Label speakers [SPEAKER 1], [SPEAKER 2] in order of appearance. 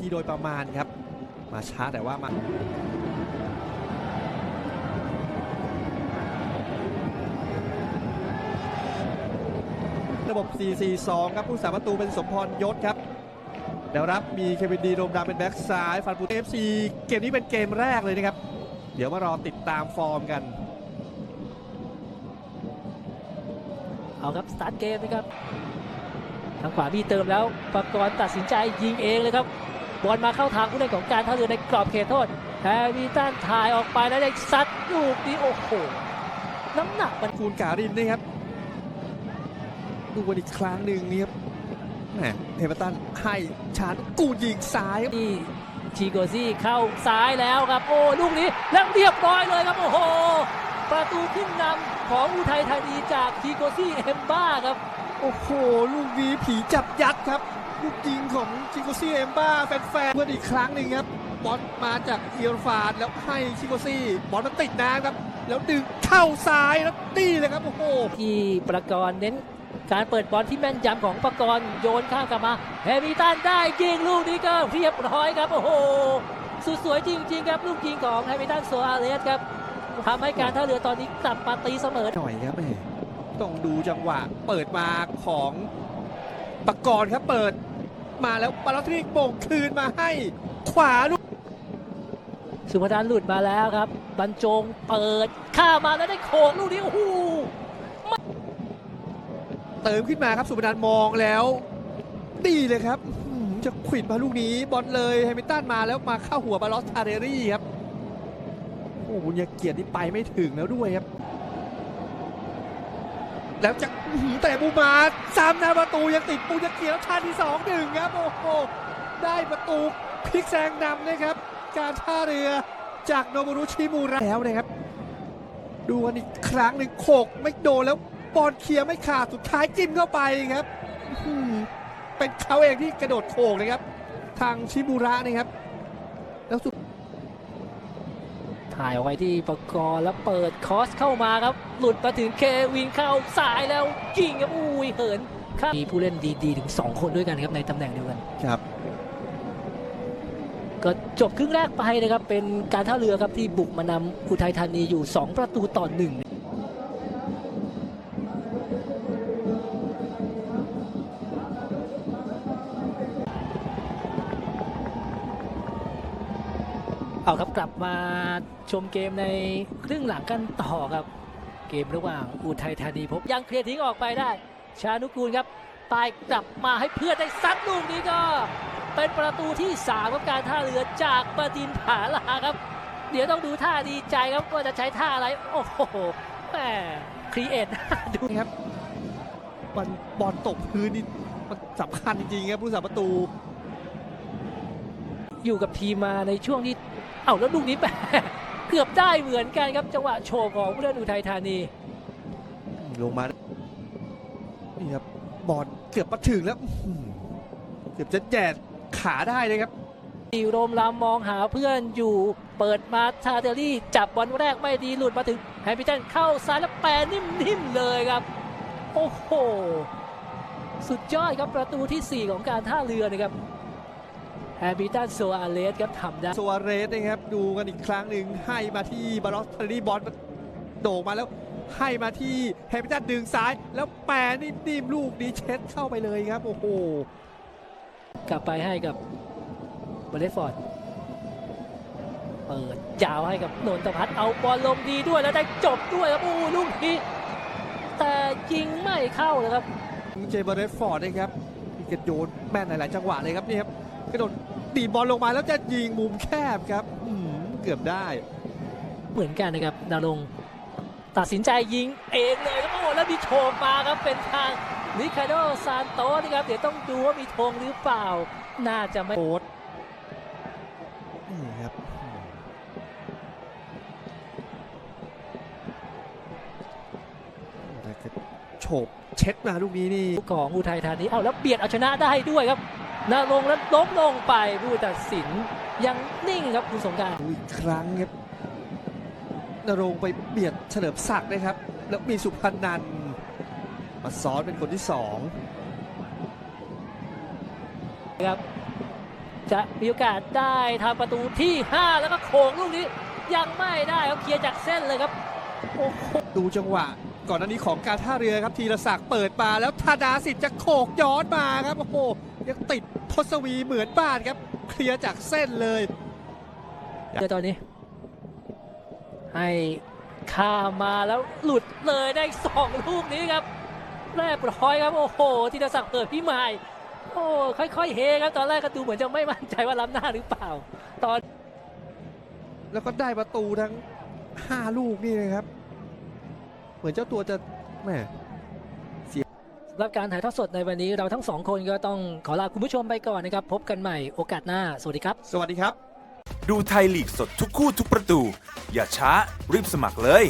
[SPEAKER 1] ทีโดยประมาณครับ มาช้าแต่ว่ามาระบบ 4-4-2 ครับ ผู้สาประตูเป็นสมพรยศครับแล้วรับมีเควินดีโรมดามเป็นแบ็กซ้าย ฟันปูเอฟซีเกมนี้เป็นเกมแรกเลยนะครับ เดี๋ยวมารอติดตามฟอร์มกัน
[SPEAKER 2] เอาครับ สตาร์ทเกมนะครับ ทางขวามีเติมแล้วปรกรณ์ตัดสินใจยิงเองเลยครับ บอลมาเข้าทางผู้เล่นของการท่าเรือในกรอบเขตโทษแฮร์รี่ตันถ่ายออกไปแล้วได้ซัดลูกนี้โอ้โหน้ำหนักมัน
[SPEAKER 1] คูณการินนะครับดูกันอีกครั้งหนึ่งนี่ครับแหมเฮเบอร์ตันให้ชาญกูยิงซ้ายครับ
[SPEAKER 2] ที่ชีโกซี่เข้าซ้ายแล้วครับ โอ้ลูกนี้แล้วเรียบร้อยเลยครับโอ้โหประตูขึ้นนำของอุทัยธานีจากชีโกซี่เอมบ้าครับ
[SPEAKER 1] โอ้โห ลูกนี้ผีจับยัดครับ ลูกยิงของชิโกซี่เอมบ้าแฟนๆเพื่อนอีกครั้งหนึ่งครับบอลมาจากเอียร์ฟาดแล้วให้ชิโกซี่บอลมันติดน้ำครับ แล้วดึงเข้าซ้ายแล้วนี่เลยครับโอ้โห
[SPEAKER 2] ที่ประกรณ์เน้นการเปิดบอลที่แม่นยำของประกรณ์โยนข้ามกลับมาแฮมิลตันได้ยิงลูกนี้ก็เรียบร้อยครับโอ้โหสุดสวยจริงๆครับลูกยิงของแฮมิลตันโซอาเลสครับทำให้การท่าเรือตอนนี้กลับมาตีเสมอ
[SPEAKER 1] หน่อยครับแม่ต้องดูจังหวะเปิดมาของ ปกรณ์ครับเปิดมาแล้วปาลอตริกโป่งคืนมาให้ขวาลูก
[SPEAKER 2] สุภดานหลุดมาแล้วครับ บรรจงเปิดข้ามมาแล้วได้โขกลูกนี้โอ้โห
[SPEAKER 1] เติมขึ้นมาครับสุบนันมองแล้ว ดีเลยครับอื้อหือจะขวิดมาลูกนี้บอลเลยแฮมิลตันมาแล้วมาเข้าหัวบาลอสทาเรรี่ครับ โอ้โหบุญญาเกียรตินี่ไปไม่ถึงแล้วด้วยครับ แล้วจะแต่บูมาซ้ำนะประตูยังติดปุญญาเกียรติแล้วชาที่สองหนึ่งครับโอ้โหได้ประตูพลิกแซงนำนะครับ การท่าเรือจากโนบุรุชิมูระแล้วนะครับ ดูกันอีกครั้งหนึ่งโขกไม่โดนแล้วบอลเคลียร์ไม่ขาดสุดท้ายจิ้มเข้าไปครับเป็นเขาเองที่กระโดดโขกเลยครับ ทางชิมูระนะครับ แล้วสุด
[SPEAKER 2] ถ่ายออกไปที่ประกรณ์แล้วเปิดคอสเข้ามาครับ หลุดมาถึงเควินเข้าสายแล้วยิงครับอุ้ยเหินข้ามมีผู้เล่นดีๆ ถึง 2 คนด้วยกันครับในตำแหน่งเดียวกัน
[SPEAKER 1] ครับ
[SPEAKER 2] ก็จบครึ่งแรกไปนะครับ เป็นการท่าเรือครับที่บุกมานำอุทัยธานีอยู่ 2 ประตูต่อหนึ่ง เอาครับกลับมาชมเกมในครึ่งหลังกันต่อครับ เกมระหว่างอุทัยธานีพบยังเคลียร์ทิ้งออกไปได้ ชานุกูลครับตายกลับมาให้เพื่อนได้ซัดลูกนี้ก็ เป็นประตูที่3ของการท่าเรือจากปดินผาลาครับ เดี๋ยวต้องดูท่าดีใจครับว่าจะใช้ท่าอะไร โอ้โหแหมครีเอทดู
[SPEAKER 1] ครับบอลบอลตกพื้นนี่มันสำคัญจริงครับผู้สาประตู
[SPEAKER 2] อยู่กับทีมมาในช่วงที่ เอ้าแล้วลูกนี้แหมเกือบได้เหมือนกันครับจังหวะโชว์ของผู้เล่นอุทัยธานี
[SPEAKER 1] ลงมา นี่ครับบอลเกือบมาถึงแล้วอื้อหือเกือบจะแยดขาได้เลยครับ
[SPEAKER 2] อีโรมลามมองหาเพื่อนอยู่เปิดมาชาเดอรี่ จับบอลแรกไม่ดีหลุดมาถึงแฮมปิตันเข้าซ้ายแล้วแปรนิ่มๆเลยครับ โอ้โห สุดยอดครับประตูทีสี่4 ของการท่าเรือนะครับ แฮมปิตันโซอาเลสครับทำได้
[SPEAKER 1] โซอาเรสนะครับดูกันอีกครั้งหนึ่งให้มาที่บาลอสทารีบอลมันโด่งมาแล้วให้มาที่แฮมิลตันดึงซ้าย แล้วแปรนิ่มๆลูกนี้เช็ดเข้าไปเลยครับโอ้โห
[SPEAKER 2] กลับไปให้กับเบรดฟอร์ดเปิดยาวให้กับนนทพัฒน์เอาบอลลงดีด้วยแล้วได้จบด้วยครับโอ้โหลูกนี้แต่ยิงไม่เข้าเลยครับ
[SPEAKER 1] เจเบอร์เรสฟอร์ดนะครับมีกระโยนแม่นหลายๆจังหวะเลยครับนี่ครับ กระโดดดีดบอลลงมาแล้วจะยิงมุมแคบครับอื้อหือเกือบได้
[SPEAKER 2] เหมือนกันนะครับดาวลงค์ตัดสินใจยิงเองเลยครับโอ้โหแล้วมีโชมมาครับเป็นทางนิคาโดซานโตสนะครับ เดี๋ยวต้องดูว่ามีธงหรือเปล่า น่าจะไม่
[SPEAKER 1] โค้ดนี่ครับแต่ก็โฉบเช็ดมาลูกนี้นี่
[SPEAKER 2] ของอุทัยธานีเอาแล้วเบียดเอาชนะได้ด้วยครับ นาลงค์แล้วล้มลงไปผู้ตัดสินยังนิ่งครับคุณสงกราร
[SPEAKER 1] ดูอีกครั้งครับนรงค์ไปเบียดเฉลิมศักดิ์นะครับ แล้วมีสุพนันท์มาซ้อนเป็นคนที่สอง
[SPEAKER 2] ครับจะมีโอกาสได้ทำประตูที่ 5 แล้วก็โขงลูกนี้ ยังไม่ได้เขาเคลียร์จากเส้นเลยครับโอ้โห
[SPEAKER 1] ดูจังหวะ ก่อนหน้านี้ของการท่าเรือครับทีละศักดิ์เปิดมาแล้วธนาสิทธิ์จะโขกย้อนมาครับโอ้โหยังติดท ศวีเหมือนบ้านครับเคลียร์จากเส้นเลย
[SPEAKER 2] เดี๋ยวตอนนี้ ให้ข้ามมาแล้วหลุดเลยได้สองลูกนี้ครับแรบร้อยครับโอ้โหธีรศักดิ์เปิดพี่ไม้โอ้ค่อยๆเฮครับตอนแรกก็ดูเหมือนจะไม่มั่นใจว่าล้ำหน้าหรือเปล่า ตอน
[SPEAKER 1] แล้วก็ได้ประตูทั้ง5ลูกนี่นะครับ เหมือนเจ้าตัวจะแหม
[SPEAKER 2] สำห รับการถ่ายทอดสดในวันนี้เราทั้งสองคนก็ต้องขอลาคุณผู้ชมไปก่อนนะครับ พบกันใหม่โอกาสหน้า สวัสดีครับ
[SPEAKER 1] สวัสดีครับ
[SPEAKER 3] ดูไทยลีกสดทุกคู่ทุกประตู อย่าช้ารีบสมัครเลย